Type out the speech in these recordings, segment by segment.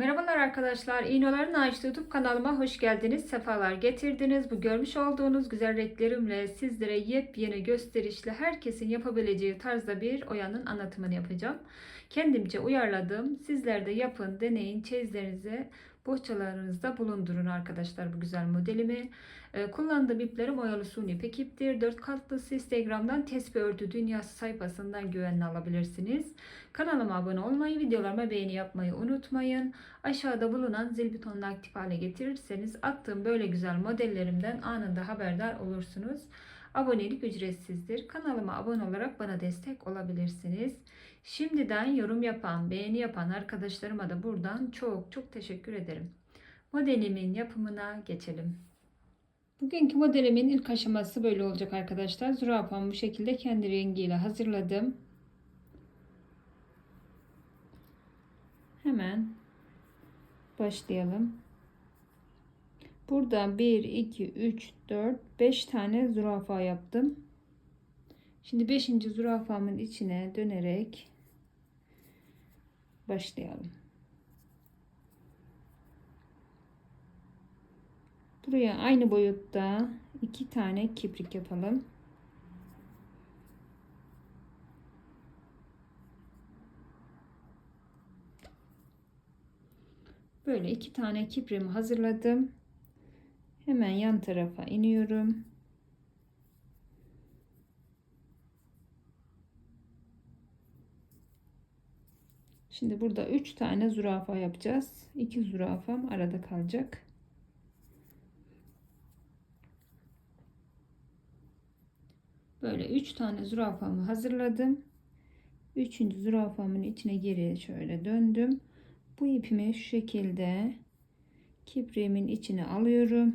Merhabalar arkadaşlar. İğnelerin Ağaç YouTube kanalıma hoş geldiniz. Sefalar getirdiniz. Bu görmüş olduğunuz güzel renklerimle sizlere yepyeni gösterişli herkesin yapabileceği tarzda bir oyanın anlatımını yapacağım. Kendimce uyarladım. Sizler de yapın, deneyin, çeyizlerinize bohçalarınızda bulundurun arkadaşlar bu güzel modelimi. Ee, kullandığım iplerim oyalı suni ipek iptir. 4 katlısı Instagram'dan Tesbih Örtü Dünyası sayfasından güvenle alabilirsiniz. Kanalıma abone olmayı, videolarıma beğeni yapmayı unutmayın. Aşağıda bulunan zil butonunu aktif hale getirirseniz attığım böyle güzel modellerimden anında haberdar olursunuz. Abonelik ücretsizdir. Kanalıma abone olarak bana destek olabilirsiniz. Şimdiden yorum yapan, beğeni yapan arkadaşlarıma da buradan çok çok teşekkür ederim. Modelimin yapımına geçelim. Bugünkü modelimin ilk aşaması böyle olacak arkadaşlar. Zürafamı bu şekilde kendi rengiyle hazırladım. Hemen başlayalım. Burada 1, 2, 3, 4, 5 tane zürafa yaptım. Şimdi 5. zürafamın içine dönerek başlayalım. Buraya aynı boyutta iki tane kiprik yapalım. Böyle iki tane kiprimi hazırladım. Hemen yan tarafa iniyorum. Şimdi burada 3 tane zürafa yapacağız. 2 zürafam arada kalacak. Böyle 3 tane zürafamı hazırladım. 3. zürafamın içine geri şöyle döndüm. Bu ipimi şu şekilde kipriğimin içine alıyorum.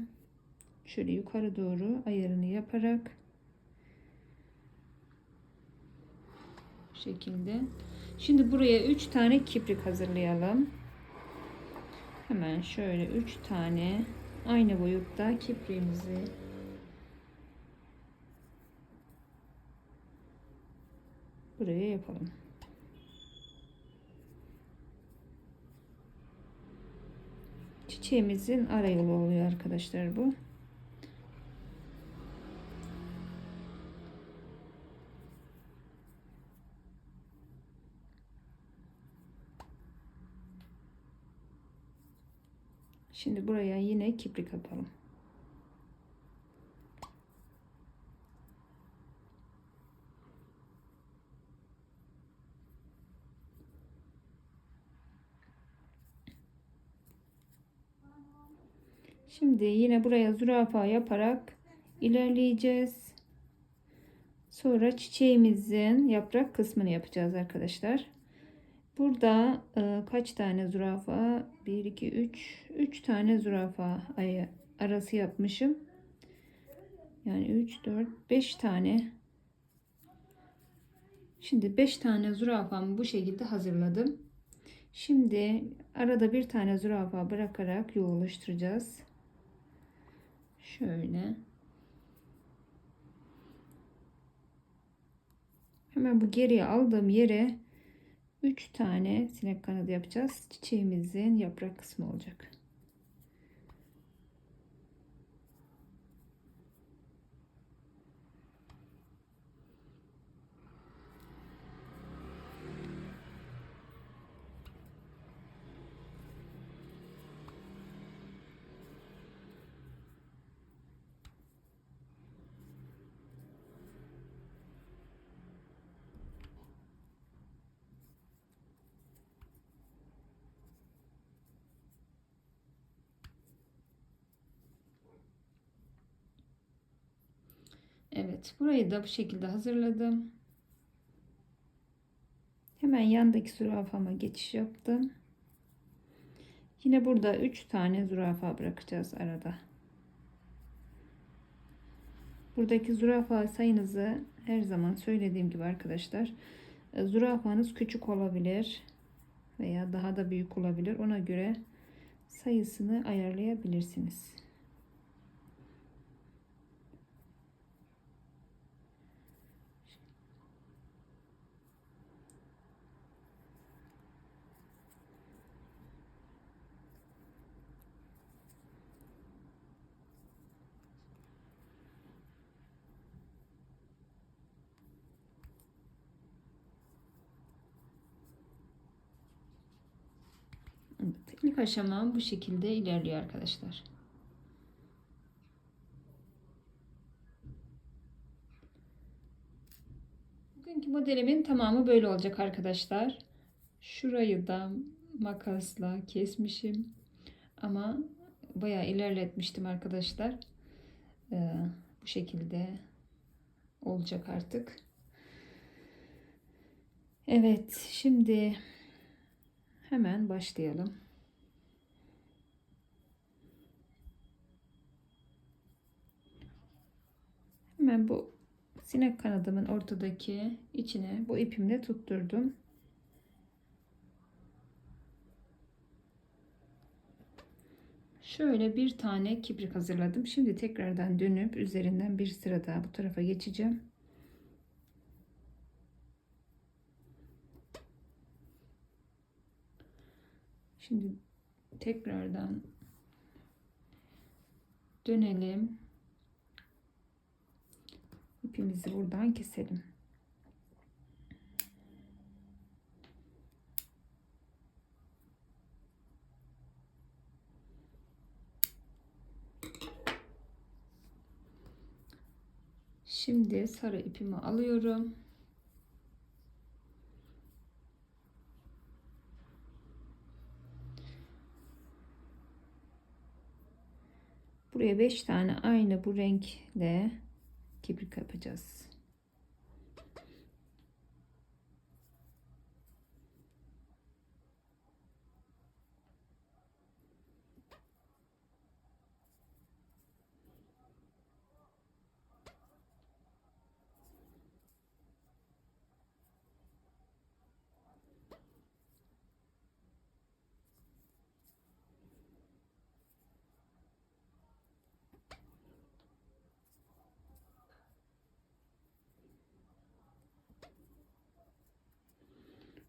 Şöyle yukarı doğru ayarını yaparak şekilde. Şimdi buraya 3 tane kiprik hazırlayalım. Hemen şöyle 3 tane aynı boyutta kipriğimizi buraya yapalım. Çiçeğimizin ara yolu oluyor arkadaşlar bu. Şimdi buraya yine kiprik yapalım. Şimdi yine buraya zürafa yaparak ilerleyeceğiz. Sonra çiçeğimizin yaprak kısmını yapacağız arkadaşlar. Burada e, kaç tane zürafa? 1, 2, 3. 3 tane zürafa arası yapmışım. Yani 3, 4, 5 tane. Şimdi 5 tane zürafamı bu şekilde hazırladım. Şimdi arada bir tane zürafa bırakarak yol oluşturacağız. Şöyle. Hemen bu geriye aldığım yere 3 tane sinek kanadı yapacağız. Çiçeğimizin yaprak kısmı olacak. Evet burayı da bu şekilde hazırladım. Hemen yandaki zürafama geçiş yaptım. Yine burada 3 tane zürafa bırakacağız arada. Buradaki zürafa sayınızı her zaman söylediğim gibi arkadaşlar e, zürafanız küçük olabilir veya daha da büyük olabilir. Ona göre sayısını ayarlayabilirsiniz. İlk aşamam bu şekilde ilerliyor arkadaşlar. Bugünkü modelimin tamamı böyle olacak arkadaşlar. Şurayı da makasla kesmişim. Ama bayağı ilerletmiştim arkadaşlar. Ee, bu şekilde olacak artık. Evet, şimdi hemen başlayalım. Hemen bu sinek kanadımın ortadaki içine bu ipimle tutturdum. Şöyle bir tane kibrik hazırladım. Şimdi tekrardan dönüp üzerinden bir sıra daha bu tarafa geçeceğim. Şimdi tekrardan dönelim. İpimizi buradan keselim. Şimdi sarı ipimi alıyorum. Buraya 5 tane aynı bu renkle kibrik yapacağız.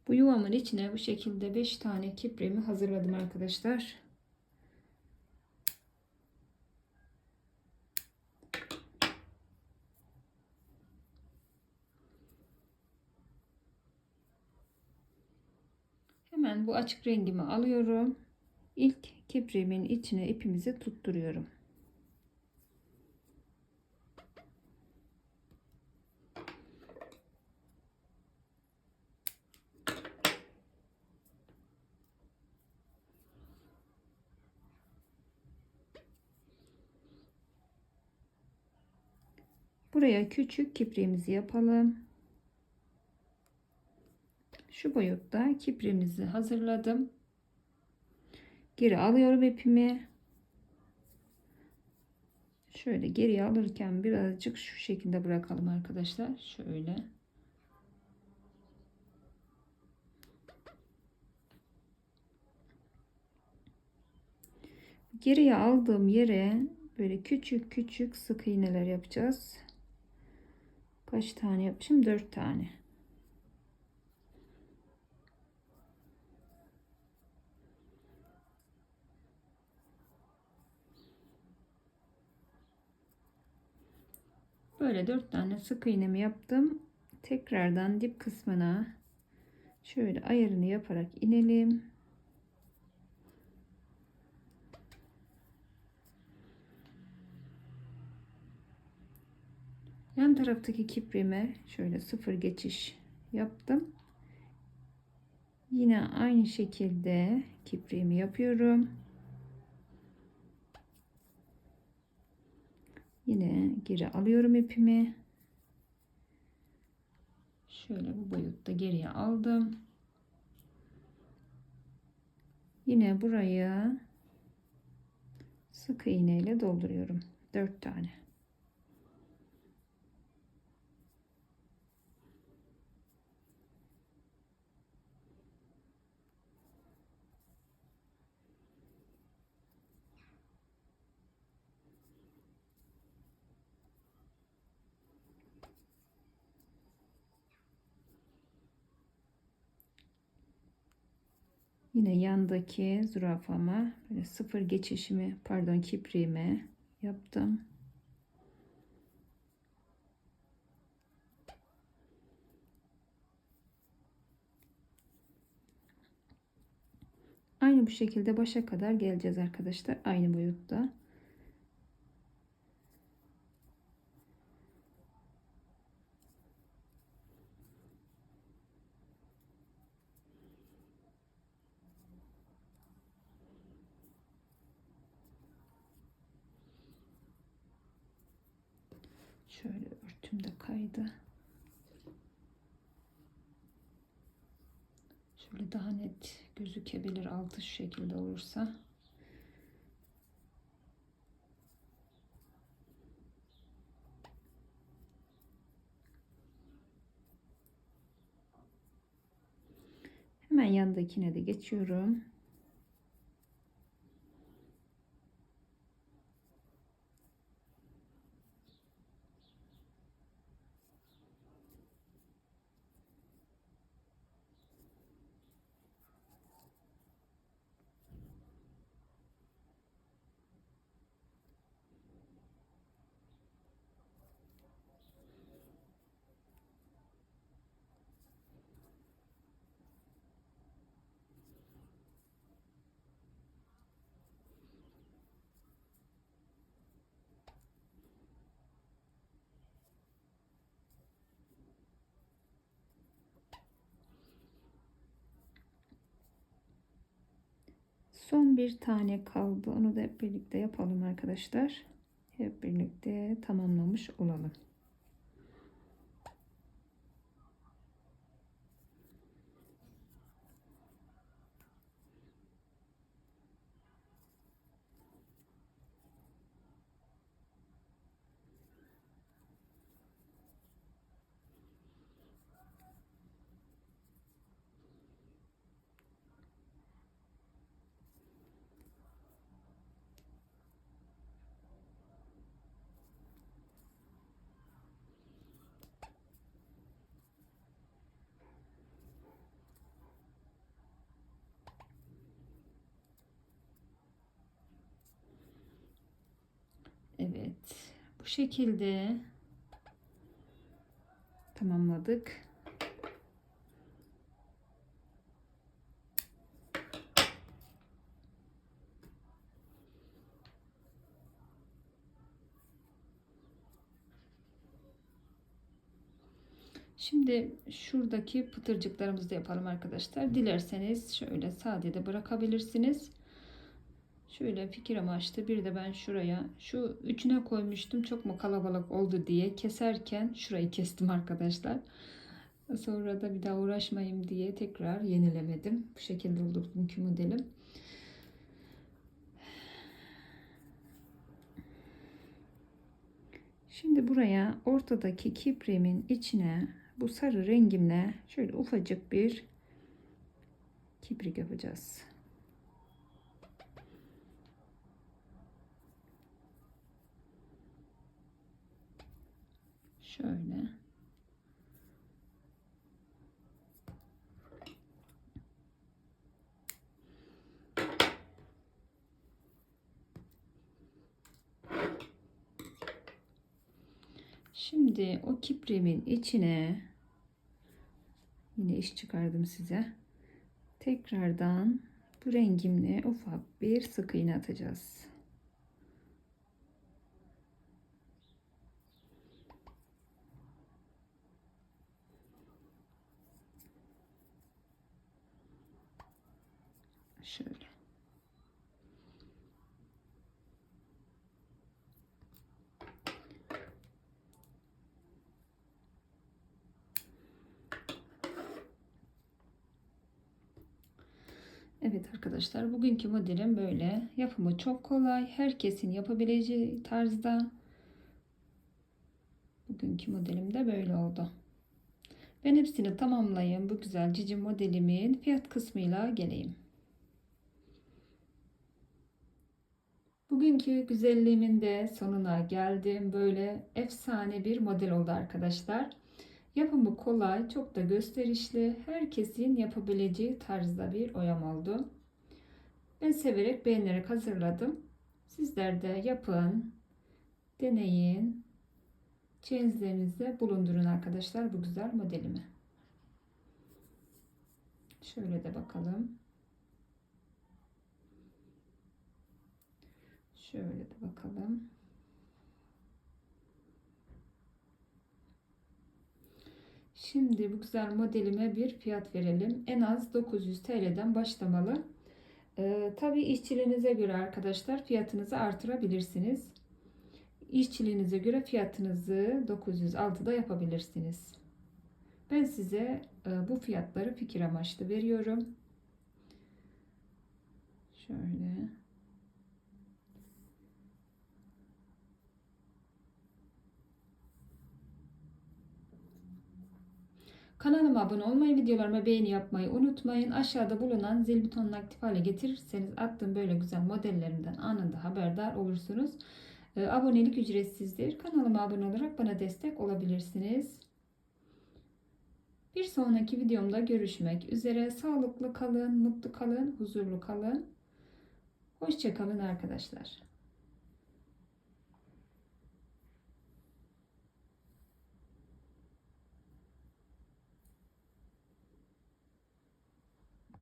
Bu yuvamın içine bu şekilde 5 tane kipremi hazırladım arkadaşlar. Hemen bu açık rengimi alıyorum. İlk kiprimin içine ipimizi tutturuyorum. Buraya küçük kipriğimizi yapalım. Şu boyutta kipriğimizi hazırladım. Geri alıyorum ipimi. Şöyle geriye alırken birazcık şu şekilde bırakalım arkadaşlar. Şöyle. Geriye aldığım yere böyle küçük küçük sık iğneler yapacağız. Kaç tane yapmışım? 4 tane. Böyle 4 tane sık iğnemi yaptım. Tekrardan dip kısmına şöyle ayarını yaparak inelim. Yan taraftaki kiprime şöyle sıfır geçiş yaptım. Yine aynı şekilde kipriğimi yapıyorum. Yine geri alıyorum ipimi. Şöyle bu boyutta geriye aldım. Yine burayı sık iğne ile dolduruyorum. 4 tane. Yine yandaki zürafama böyle sıfır geçişimi pardon kipriğime yaptım. Aynı bu şekilde başa kadar geleceğiz arkadaşlar. Aynı boyutta. Şöyle örtüm de kaydı. Daha net gözükebilir altı şu şekilde olursa. Hemen yandakine de geçiyorum. Son bir tane kaldı. Onu da hep birlikte yapalım arkadaşlar. Hep birlikte tamamlamış olalım. Evet. Bu şekilde tamamladık. Şimdi şuradaki pıtırcıklarımızı da yapalım arkadaşlar. Dilerseniz şöyle sade de bırakabilirsiniz. Şöyle fikir amaçlı bir de ben şuraya şu üçüne koymuştum çok mu kalabalık oldu diye keserken şurayı kestim arkadaşlar. Sonra da bir daha uğraşmayayım diye tekrar yenilemedim. Bu şekilde oldu bugünkü modelim. Şimdi buraya ortadaki kiprimin içine bu sarı rengimle şöyle ufacık bir kibrik yapacağız. Şöyle. Şimdi o kiprimin içine yine iş çıkardım size. Tekrardan bu rengimle ufak bir sık iğne atacağız. Şöyle. Evet arkadaşlar bugünkü modelim böyle. Yapımı çok kolay. Herkesin yapabileceği tarzda. Bugünkü modelim de böyle oldu. Ben hepsini tamamlayayım. Bu güzel cici modelimin fiyat kısmıyla geleyim. Bugünkü güzelliğimin de sonuna geldim. Böyle efsane bir model oldu arkadaşlar. Yapımı kolay, çok da gösterişli, herkesin yapabileceği tarzda bir oyam oldu. Ben severek beğenerek hazırladım. Sizler de yapın, deneyin. Çeyizlerinizde bulundurun arkadaşlar bu güzel modelimi. Şöyle de bakalım. Şöyle de bakalım. Şimdi bu güzel modelime bir fiyat verelim. En az 900 TL'den başlamalı. Ee, tabii işçiliğinize göre arkadaşlar fiyatınızı artırabilirsiniz. İşçiliğinize göre fiyatınızı 906'da yapabilirsiniz. Ben size e, bu fiyatları fikir amaçlı veriyorum. Şöyle. Kanalıma abone olmayı, videolarıma beğeni yapmayı unutmayın. Aşağıda bulunan zil butonunu aktif hale getirirseniz attığım böyle güzel modellerimden anında haberdar olursunuz. Ee, abonelik ücretsizdir. Kanalıma abone olarak bana destek olabilirsiniz. Bir sonraki videomda görüşmek üzere. Sağlıklı kalın, mutlu kalın, huzurlu kalın. Hoşçakalın arkadaşlar.